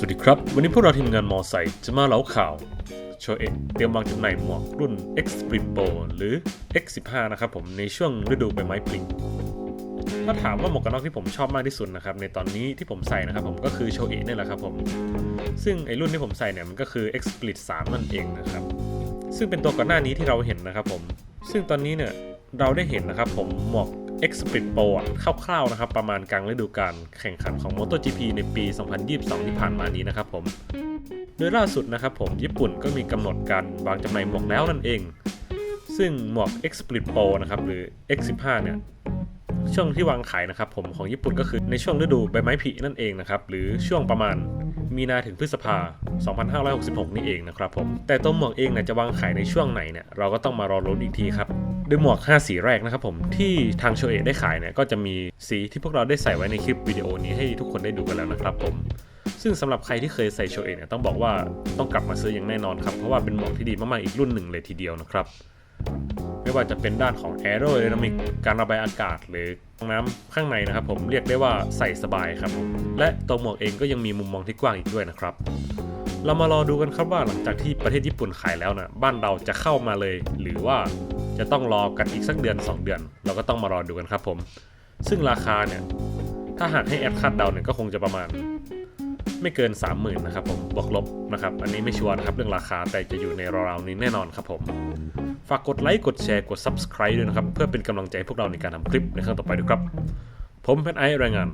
สวัสดีครับ วันนี้พวกเราทีมงานมอไซค์จะมาเล่าข่าวโชเอะเตรียมวางจำหน่ายหมวกรุ่น X Sprint Pro หรือ X15 นะครับผมในช่วงฤดูใบไม้ผลิถ้าถามว่าหมวกกันน็อกที่ผมชอบมากที่สุดนะครับในตอนนี้ที่ผมใส่นะครับผมก็คือโชเอะนี่แหละครับผม ซึ่งไอรุ่นที่ผมใส่เนี่ยมันก็คือ X Split 3นั่นเองนะครับ ซึ่งเป็นตัวก่อนหน้านี้ที่เราเห็นนะครับผม ซึ่งตอนนี้เนี่ยเราได้เห็นนะครับผมหมวก X Split Pro อะคร่าวๆนะครับ ประมาณกลางฤดูกาลแข่งขันของ MotoGP ในปี 2022 ที่ผ่านมานี้นะครับผม โดยล่าสุดนะครับผมญี่ปุ่นก็มีกำหนดการวางจำหน่ายหมวกแล้วนั่นเอง ซึ่งหมวก X Split Pro นะครับหรือ X15 เนี่ยช่วงที่วางขายนะครับผมของญี่ปุ่นก็คือในช่วงฤดูใบไม้ผลินั่นเองนะครับหรือช่วงประมาณ มีนาถึงพฤษภา 2566 นี่เองนะครับผม แต่ตัวหมวกเองเนี่ยจะวางขายในช่วงไหนเนี่ยเราก็ต้องมารอลุ้นอีกทีครับโดยหมวก 5 สีแรกนะครับผมที่ทางโชเอะได้ขายเนี่ยก็จะมีสีที่พวกเราได้ใส่ไว้ในคลิปวิดีโอนี้ให้ทุกคนได้ดูกันแล้วนะครับผมซึ่งสำหรับใครที่เคยใส่โชเอะเนี่ยต้องบอกว่าต้องกลับมาซื้ออย่างแน่นอนครับเพราะว่าเป็นหมวกที่ดีมากๆอีกรุ่นหนึ่งเลยทีเดียวนะครับ ไม่ว่าจะเป็นด้านของ aerodynamic การระบายอากาศหรือน้ำข้างในนะครับผมเรียกได้ว่าใส่สบายครับ และตัวหมวกเองก็ยังมีมุมมองที่กว้างอีกด้วยนะครับ เรามารอดูกันครับว่าหลังจากที่ประเทศญี่ปุ่นขายแล้วนะบ้านเราจะเข้ามาเลย หรือว่าจะต้องรอกันอีกสักเดือน 2 เดือน เราก็ต้องมารอดูกันครับผม ซึ่งราคาเนี่ยถ้าหากให้แอดคาดเดาเนี่ยก็คงจะประมาณ ไม่เกิน 30,000นะครับผมบวกลบนะครับอันนี้ไม่ชัวร์นะครับเรื่องราคาแต่จะอยู่ในราวๆนี้แน่นอนครับผม ฝากกดไลค์กดแชร์กด Subscribe ด้วยนะครับ เพื่อเป็นกำลังใจให้พวกเราในการทำคลิปในครั้งต่อไปด้วยครับ ผมเพนไอซ์รายงาน